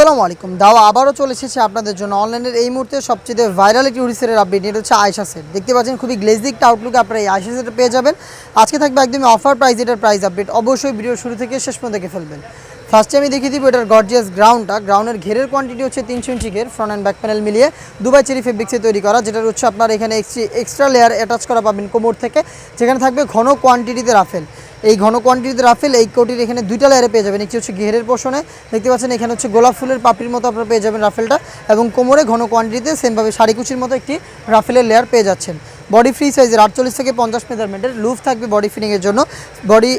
আসসালামু আলাইকুম। দাওয়া আবারও চলে এসেছে আপনাদের জন্য। অনলাইনের এই মুহূর্তে সবচেয়ে ভাইরাল একটি হুডিসের আপডেট এটা হচ্ছে আয়সা সেট দেখতে পাচ্ছেন, খুবই গ্লেজিক আউটলুকে আপনারা এই আয়সা সেটটা পেয়ে যাবেন। আজকে থাকবে একদমই অফার প্রাইস এটার প্রাইস আপডেট অবশ্যই ভিডিও শুরু থেকে শেষ পর্যন্ত দেখে ফেলবেন। ফার্স্টে আমি দেখিয়ে দিব এটার গর্জিয়াস গ্রাউন্ডটা গ্রাউন্ডের ঘেরের কোয়ান্টিটি হচ্ছে তিনশো ইঞ্চি ঘের ফ্রন্ট অ্যান্ড ব্যাক প্যানেল মিলিয়ে দুবাই চেরি ফেব্রিক্সে তৈরি করা, যেটার হচ্ছে আপনার এখানে এক্সট্রা লেয়ার অ্যাটাচ করা পাবেন কোমর থেকে। যেখানে থাকবে ঘন কোয়ান্টিটিতে রাফেল। এই ঘন কোয়ান্টিটিতে রাফেল এই কোটির এখানে দুইটা লেয়ারে পেয়ে যাবেন। একটি হচ্ছে ঘেরের পোষণে, দেখতে পাচ্ছেন এখানে হচ্ছে গোলাপ ফুলের পাপড়ির মতো আপনারা পেয়ে যাবেন রাফেলটা এবং কোমরে ঘন কোয়ান্টিটিতে সেমভাবে শাড়িকুচির মতো একটি রাফেলের লেয়ার পেয়ে যাচ্ছেন। বডি ফ্রি সাইজের আটচল্লিশ থেকে পঞ্চাশ মেজারমেন্টের লুফ থাকবে বডি ফিটিংয়ের জন্য। বডি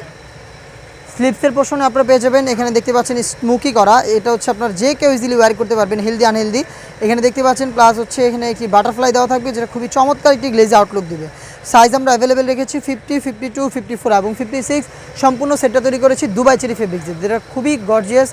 স্লিপসের পোর্শনে আপনারা পেয়ে যাবেন। এখানে দেখতে পাচ্ছেন স্মুকি করা, এটা হচ্ছে আপনার যে কেউ ইজিলি ওয়্যার করতে পারবেন হেলদি আনহেলদি এখানে দেখতে পাচ্ছেন প্লাস হচ্ছে এখানে একটি বাটারফ্লাই দেওয়া থাকবে, যেটা খুবই চমৎকার একটি গ্লেজ আউটলুক দিবে। সাইজ আমরা অ্যাভেলেবেল রেখেছি fifty fifty two fifty four এবং ফিফটি সিক্স সম্পূর্ণ সেটটা তৈরি করেছি দুবাই চেরি ফেব্রিক যেটা খুবই গর্জিয়াস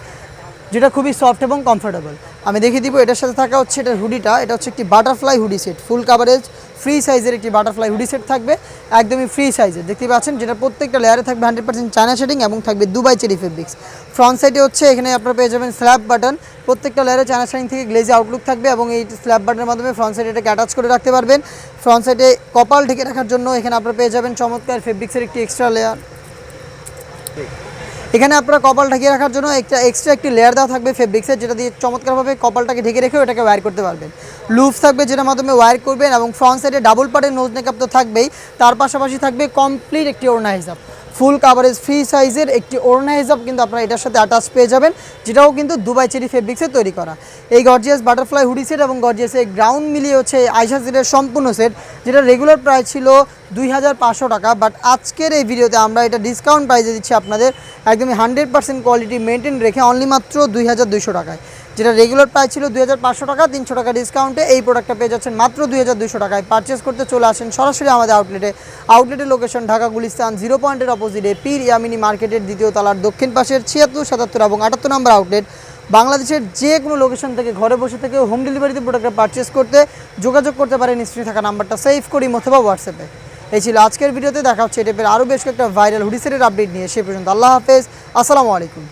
যেটা খুবই সফট এবং কমফোর্টেবল আমি দেখিয়ে দিব, এটার সাথে থাকা হচ্ছে এটার হুডিটা, এটা হচ্ছে একটি butterfly hoodie set full coverage free সাইজের একটি বাটারফ্লাই হুডি সেট থাকবে, একদমই ফ্রি সাইজের দেখতে পাচ্ছেন, যেটা প্রত্যেকটা লেয়ারে থাকবে হান্ড্রেড পার্সেন্ট চায়না শেডিং এবং থাকবে দুবাই চেরি ফেব্রিক্স ফ্রন্ট সাইডে হচ্ছে, এখানে আপনারা পেয়ে যাবেন স্ল্যাব বাটন প্রত্যেকটা লেয়ারে চায়না শেডিং থেকে গ্লেজি আউটলুক থাকবে এবং এই স্ল্যাব বাটনের মাধ্যমে ফ্রন্ট সাইডে এটাকে অ্যাটাচ করে রাখতে পারবেন। ফ্রন্ট সাইডে কপাল ঢেকে রাখার জন্য এখানে আপনারা পেয়ে যাবেন চমৎকার ফেব্রিক্সের একটি এক্সট্রা লেয়ার এখানে আপনারা কপাল ঢেকে রাখার জন্য একটা এক্সট্রা একটি লেয়ার দেওয়া থাকবে ফেব্রিক্সের যেটা দিয়ে চমৎকারভাবে কপালটাকে ঢেকে রেখেও এটাকে ওয়ার করতে পারবেন। লুপস থাকবে যেটার মাধ্যমে ওয়ার করবেন এবং ফ্রন্ট সাইডে ডাবল পার্টের নোজ মেকআপ তো থাকবেই, তার পাশাপাশি থাকবে কমপ্লিট একটি ওড়না হিসাব ফুল কাভারেজ ফ্রি সাইজের একটি ওড়না হিসাব কিন্তু আপনারা এটার সাথে অ্যাটাচ পেয়ে যাবেন, যেটাও কিন্তু দুবাই চেরি ফেব্রিক্সে তৈরি করা। এই গর্জিয়াস বাটারফ্লাই হুডি সেট এবং গর্জিয়াস এই গ্রাউন্ড মিলিয়ে হচ্ছে আইসা সেটের সম্পূর্ণ সেট যেটা রেগুলার প্রাইস ছিল দুই হাজার পাঁচশো টাকা বাট আজকের এই ভিডিওতে আমরা এটা ডিসকাউন্ট প্রাইসে দিচ্ছি আপনাদের, একদমই হান্ড্রেড পার্সেন্ট কোয়ালিটি মেনটেন রেখে অনলি মাত্র দুই হাজার দুইশো টাকায়। যেটা রেগুলার প্রাইস ছিল দুই হাজার পাঁচশো টাকা, তিনশো টাকা ডিসকাউন্টে এই প্রোডাক্টটা পেয়ে যাচ্ছেন মাত্র দুই হাজার দুইশো টাকায়। পারচেস করতে চলে আসেন সরাসরি আমাদের আউটলেটে আউটলেটের লোকেশন ঢাকা গুলিস্তান জিরো পয়েন্টের অপোজিটে পীর ইয়ামিনী মার্কেটের দ্বিতীয় তলার দক্ষিণ পাশের ছিয়াত্তর, সাতাত্তর এবং আটাত্তর নম্বর আউটলেট বাংলাদেশের যে কোনো লোকেশন থেকে ঘরে বসে থেকে হোম ডেলিভারিতে প্রোডাক্টটা পারচেস করতে যোগাযোগ করতে পারেন স্ক্রিনে থাকা নাম্বারটা সেভ করি অথবা হোয়াটসঅ্যাপে এই ছিল আজকের ভিডিওতে, দেখা হচ্ছে টাইপের আরও বেশ কয়েকটা ভাইরাল হুডিসেটের আপডেট নিয়ে। সে পর্যন্ত আল্লাহ হাফেজ, আসসালামু আলাইকুম।